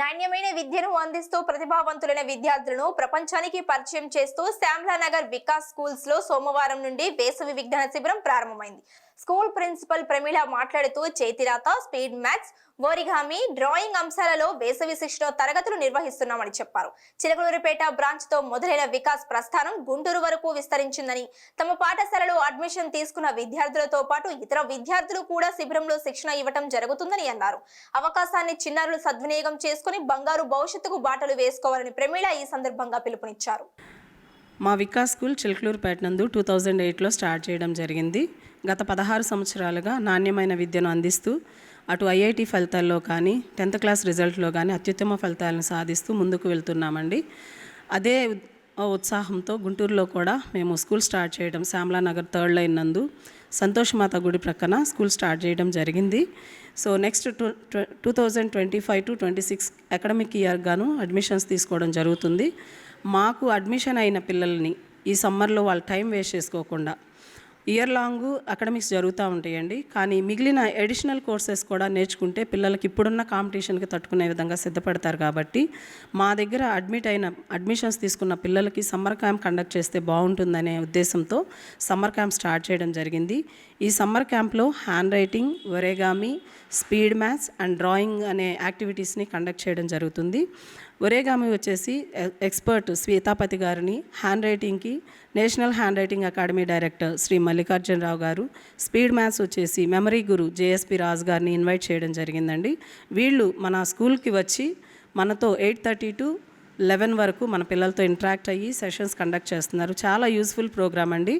నాణ్యమైన విద్యను అందిస్తూ ప్రతిభావంతులైన విద్యార్థులను ప్రపంచానికి పరిచయం చేస్తూ శ్యామ్లా నగర్ వికాస్ స్కూల్స్లో సోమవారం నుండి వేసవి విజ్ఞాన శిబిరం ప్రారంభమైంది. స్కూల్ ప్రిన్సిపల్ ప్రమీళ మాట్లాడుతూ చేతిరాత స్పీడ్ మ్యాథ్స్ ఓరిగామి డ్రాయింగ్ అంశాలలో వేసవి శిక్షణ తరగతులు నిర్వహిస్తున్నామని చెప్పారు. చిలకలూరిపేట బ్రాంచ్తో మొదలైన వికాస్ ప్రస్థానం గుంటూరు వరకు విస్తరించిందని తమ పాఠశాలలో అడ్మిషన్ తీసుకున్న విద్యార్థులతో పాటు ఇతర విద్యార్థులు కూడా శిబిరంలో శిక్షణ ఇవ్వటం జరుగుతుందని అన్నారు. అవకాశాన్ని చిన్నారులు సద్వినియోగం చేసుకుని బంగారు భవిష్యత్తుకు బాటలు వేసుకోవాలని ప్రమీళ ఈ సందర్భంగా పిలుపునిచ్చారు. మా వికాస్ స్కూల్ చిలకలూరుపేట నందు టూ థౌజండ్ ఎయిట్లో స్టార్ట్ చేయడం జరిగింది. గత పదహారు సంవత్సరాలుగా నాణ్యమైన విద్యను అందిస్తూ అటు ఐఐటి ఫలితాల్లో కానీ టెన్త్ క్లాస్ రిజల్ట్లో కానీ అత్యుత్తమ ఫలితాలను సాధిస్తూ ముందుకు వెళ్తున్నామండి. అదే ఉత్సాహంతో గుంటూరులో కూడా మేము స్కూల్ స్టార్ట్ చేయడం శ్యామలా నగర్ థర్డ్ లైన్ నందు సంతోష్ మాత గుడి ప్రక్కన స్కూల్ స్టార్ట్ చేయడం జరిగింది. So next two two thousand twenty five to twenty six academic year గాను అడ్మిషన్స్ తీసుకోవడం జరుగుతుంది. మాకు అడ్మిషన్ అయిన పిల్లల్ని ఈ సమ్మర్లో వాళ్ళ టైం వేస్ట్ చేసుకోకుండా ఇయర్ లాంగ్ అకాడమిక్స్ జరుగుతూ ఉంటాయండి. కానీ మిగిలిన అడిషనల్ కోర్సెస్ కూడా నేర్చుకుంటే పిల్లలకి ఇప్పుడున్న కాంపిటీషన్కి తట్టుకునే విధంగా సిద్ధపడతారు కాబట్టి మా దగ్గర అడ్మిట్ అయిన అడ్మిషన్స్ తీసుకున్న పిల్లలకి సమ్మర్ క్యాంప్ కండక్ట్ చేస్తే బాగుంటుందనే ఉద్దేశంతో సమ్మర్ క్యాంప్ స్టార్ట్ చేయడం జరిగింది. ఈ సమ్మర్ క్యాంప్లో hand writing origami speed maths and drawing అనే యాక్టివిటీస్ని కండక్ట్ చేయడం జరుగుతుంది. ఒరేగామి వచ్చేసి ఎ- ఎక్స్పర్ట్ శ్వేతాపతి గారిని hand రైటింగ్కి national hand writing academy director Shri Mallikarjunarao garu speed maths వచ్చేసి మెమరీ గురు జేఎస్పి రాజు గారిని ఇన్వైట్ చేయడం జరిగిందండి. వీళ్ళు మన స్కూల్కి వచ్చి మనతో ఎయిట్ థర్టీ టు లెవెన్ వరకు మన పిల్లలతో ఇంటరాక్ట్ అయ్యి సెషన్స్ కండక్ట్ చేస్తున్నారు. చాలా యూస్ఫుల్ ప్రోగ్రామ్ అండి.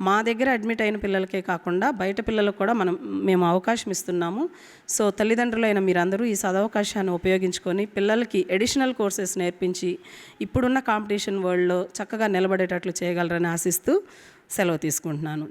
మా దగ్గర అడ్మిట్ అయిన పిల్లలకే కాకుండా బయట పిల్లలకు కూడా మనం మేము అవకాశం ఇస్తున్నాము. సో తల్లిదండ్రులైన మీరందరూ ఈ సదవకాశాన్ని ఉపయోగించుకొని పిల్లలకి ఎడిషనల్ కోర్సెస్ నేర్పించి ఇప్పుడున్న కాంపిటీషన్ వరల్డ్లో చక్కగా నిలబడేటట్లు చేయగలరని ఆశిస్తూ సెలవు తీసుకుంటున్నాను.